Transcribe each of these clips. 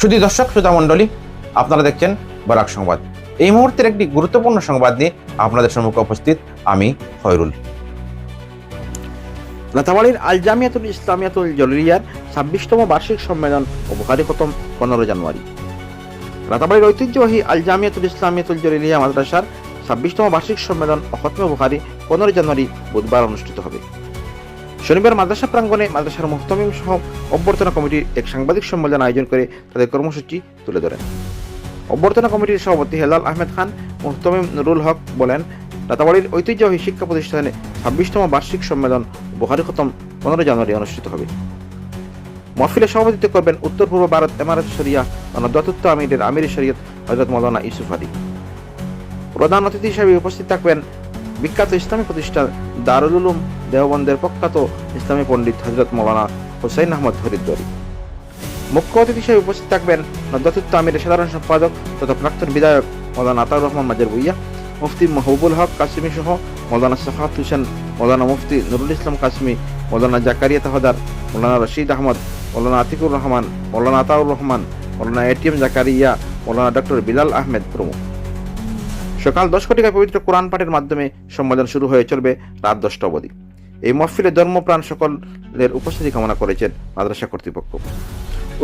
শুধু দর্শক শ্রোতা মণ্ডলী, আপনারা দেখছেন বরাক সংবাদ। এই মুহূর্তের একটি গুরুত্বপূর্ণ সংবাদ নিয়ে আপনাদের সম্মুখে উপস্থিত আমি খয়রুল। নাথাবাড়ির আল জামিয়াতুল ইসলামিয়াতুল জলিয়ার ছাব্বিশতম বার্ষিক সম্মেলন বুখারি খতম পনেরো জানুয়ারি। রাতাবাড়ির ঐতিহ্যবাহী আল জামিয়াতুল ইসলামিয়াতুল জলিলিয়া মাদ্রাসার ছাব্বিশতম বার্ষিক সম্মেলন ও খতমে বুখারি পনেরো জানুয়ারি বুধবার অনুষ্ঠিত হবে। শনিবার মাদ্রাসা প্রাঙ্গণে মাদ্রাসার মুহতমিম সহ অভ্যর্থনা কমিটির এক সাংবাদিক সম্মেলন আয়োজন করে তাদের কর্মসূচি তুলে ধরেন। অভ্যর্থনা কমিটির সভাপতি হেলাল আহমেদ খান, মুহতমিম নুরুল হক বলেন, রাতাবাড়ির ঐতিহ্যবাহী শিক্ষা প্রতিষ্ঠানে ছাব্বিশতম বার্ষিক সম্মেলন বুহারি খতম পনেরো জানুয়ারি অনুষ্ঠিত হবে। মহফিলে সভাপতিত্ব করবেন উত্তর পূর্ব ভারত এমারত শরিয়া ও নদাতুত্ব আমিরের আমির শরীয়ত হজরত মৌলানা ইউসুফ আলী। প্রধান অতিথি হিসেবে উপস্থিত থাকবেন বিখ্যাত ইসলামী প্রতিষ্ঠান দারুল উলুম দেওবন্দের প্রখ্যাত ইসলামী পণ্ডিত হজরত মৌলানা হুসাইন আহমদ হরিদ্বারি। মুখ্য অতিথি হিসেবে উপস্থিত থাকবেন নদাতুত্ব আমিরের সাধারণ সম্পাদক তথা প্রাক্তন বিধায়ক মৌলানা আতাউর রহমান মাজার ভুইয়া, মুফতি মাহবুবুল হক কাসিমি সহ মৌলানা সাফাত হোসেন মৌলানা মুফতি নুরুল ইসলাম কাসমি মৌলানা জাকারিয়া তাহাদার মৌলানা রশিদ আহমদ মৌলানা আতিকুর রহমান মৌলানা আতাউর রহমান মৌলানা এটিএম জাকারিয়া মৌলানা ডক্টর বিলাল আহমেদ প্রমুখ। সকাল দশ কোটিকা পবিত্র কোরআন পাঠের মাধ্যমে সম্মেলন শুরু হয়ে চলবে রাত দশটা অবধি। এই মহফিলে ধর্মপ্রাণ সকলের উপস্থিতি কামনা করেছেন মাদ্রাসা কর্তৃপক্ষ।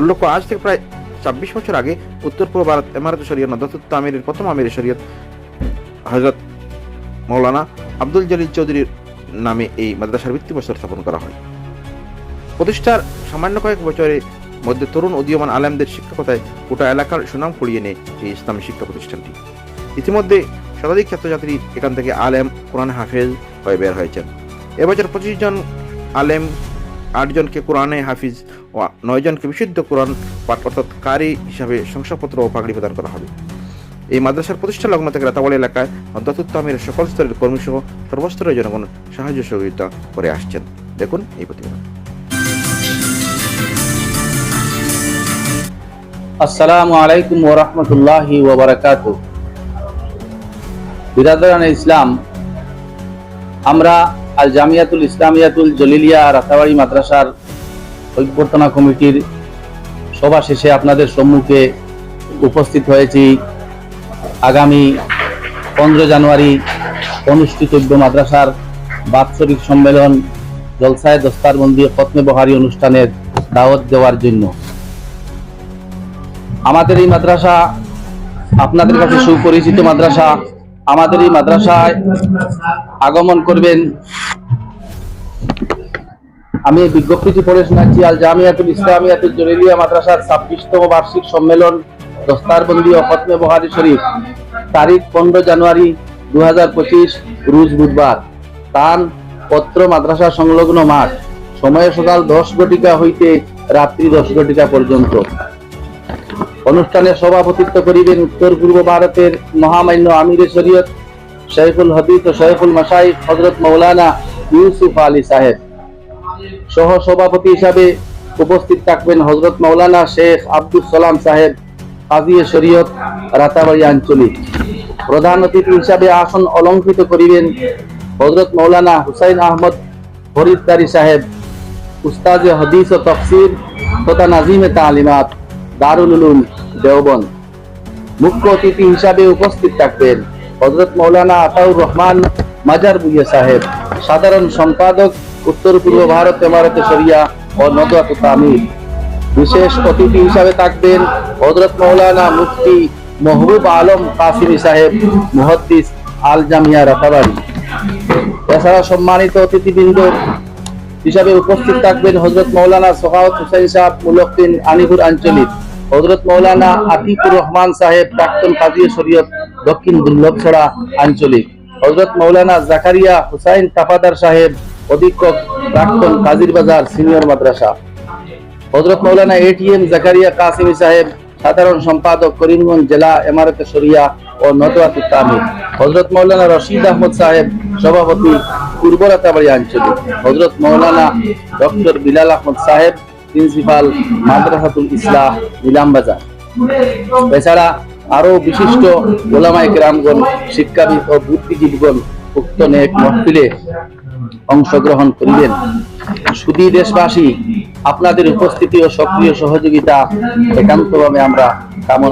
উল্লেখ্য, আজ থেকে প্রায় ছাব্বিশ বছর আগে উত্তর পূর্ব ভারত এমারত শরীয়ত নদতুত্ত আমিরের প্রথম আমির শরীয়ত হজরত মৌলানা আব্দুল জলিল চৌধুরীর নামে এই মাদ্রাসার ভিত্তিপ্রস্তর স্থাপন করা হয়। প্রতিষ্ঠার সামান্য কয়েক বছরের মধ্যে তরুণ উদীয়মান আলেমদের শিক্ষকতায় গোটা এলাকার সুনাম কুড়িয়ে নেয় এই ইসলামী শিক্ষা প্রতিষ্ঠানটি। ইতিমধ্যে শতাধিক ছাত্রছাত্রী এখান থেকে আলেম, কোরআন হাফেজ হয়ে বের হয়েছেন। এবছর পঁচিশ জন আলেম আটজনকে কোরআনে হাফিজ ও নয়জনকে বিশুদ্ধ কোরআন পাঠ অর্থাৎ কারি হিসাবে শংসাপত্র ও পাগড়ি প্রদান করা হবে। এই মাদ্রাসার প্রতিষ্ঠা লগ্ন থেকে রাতাবাড়ি এলাকায় অন্তত আমির সকল স্তরের কর্মী সহ সর্বস্তরের জনগণ সাহায্য সহযোগিতা করে আসছেন। দেখুন এই প্রতিবেদন। আসসালামু আলাইকুম ওরহমতুল্লাহি ওবরাকাত বিরাদরান ইসলাম, আমরা আল জামিয়াতুল ইসলামিয়াতুল জলিলিয়া রাতাবাড়ি মাদ্রাসার ঐক্যবর্তনা কমিটির সভা শেষে আপনাদের সম্মুখে উপস্থিত হয়েছি। আগামী পনেরো জানুয়ারি অনুষ্ঠিতব্য মাদ্রাসার বাৎসরিক সম্মেলন জলসায় দস্তারবন্দি খতমে বহারি অনুষ্ঠানের দাওয়াত দেওয়ার জন্য। আমাদের এই মাদ্রাসা আপনাদের কাছে সুপরিচিত মাদ্রাসা। আমাদের এই মাদ্রাসায় আগমন করবেন। আমি বিজ্ঞপ্তিটি পড়ে শোনাচ্ছি আল জামিয়াতুল ইসলামিয়াতুল জলিলিয়া মাদ্রাসার ছাব্বিশতম বার্ষিক সম্মেলন, দস্তারবন্দি ও খতমে বহারি শরীফ। তারিখ পনেরো জানুয়ারি দু রোজ বুধবার। তান পত্র, মাদ্রাসা সংলগ্ন মাঠ। সময় সকাল দশ ঘটিকা হইতে রাত্রি দশ ঘটিকা পর্যন্ত। অনুষ্ঠানে সভাপতিত্ব করিবেন উত্তর পূর্ব ভারতের মহামান্য আমিরে শরীয়ত শেখুল হদিস ও শেখুল মাসাইফ হজরত মৌলানা ইউসুফ আলী সাহেব। সহ সভাপতি হিসাবে উপস্থিত থাকবেন হজরত মৌলানা শেখ আব্দুল সালাম সাহেব কাজী শরীয়ত, রাতাবাড়ি আঞ্চলিক। প্রধান অতিথি হিসাবে আসন অলঙ্কৃত করিবেন হজরত মৌলানা হুসাইন আহমদ ফরিদদারি সাহেব। উস্তাজ হদিস ও তফসির তথা নাজিমে তালিমাত। দারুল উলুম দেওবন্দ। মুখ্য অতিথি হিসাবে উপস্থিত থাকবেন হজরত মৌলানা আতাউর রহমান মাজার বুইয়া সাহেব, সাধারণ সম্পাদক, উত্তর পূর্ব ভারত এমারতে শরিয়া ও নদওয়াত তামির বিশেষ অতিথি হিসাবে থাকবেন হজরত মৌলানা মুফতি মহবুব আলম কাসিমি সাহেব, মুহদ্দিস আল জামিয়া রাতাবাড়ি। এছাড়া সম্মানিত অতিথিবৃন্দ হিসাবে উপস্থিত থাকবেন হজরত মৌলানা সোহাওয়াত হুসাইন সাহেব মুলকদিন আনিপুর আঞ্চলিক। হজরত মৌলানা আতিকুর রহমান সাহেব প্রাক্তন কাজী শরীয়ত, দক্ষিণ দুর্লভছড়া আঞ্চলিক। হজরত মৌলানা জাকারিয়া হুসাইন তাফাদার সাহেব, অধীক্ষক প্রাক্তন কাজির বাজার, সিনিয়র মাদ্রাসা। হজরত মৌলানা এটিএম জাকারিয়া কাসিমি সাহেব, সাধারণ সম্পাদক, করিমগঞ্জ জেলা এমারতে শরিয়া ও নদওয়াত তামির হজরত মৌলানা রশিদ আহমদ সাহেব, সভাপতি পূর্ব রাতাবাড়ি আঞ্চলিক। হজরত মৌলানা ডক্টর বিলাল আহমদ সাহেব প্রিন্সিপাল মাদ্রাসাতুল ইসলাহ নিলামবাজার এছাড়া আরও বিশিষ্ট ওলামাই গ্রামগণ শিক্ষাবিদ ও বুদ্ধিজীবীগণ উক্ত নেক মহফিলে অংশগ্রহণ করিবেন। সুদী দেশবাসী, আপনাদের উপস্থিতি ও সক্রিয় সহযোগিতা একান্তভাবে আমরা কামনা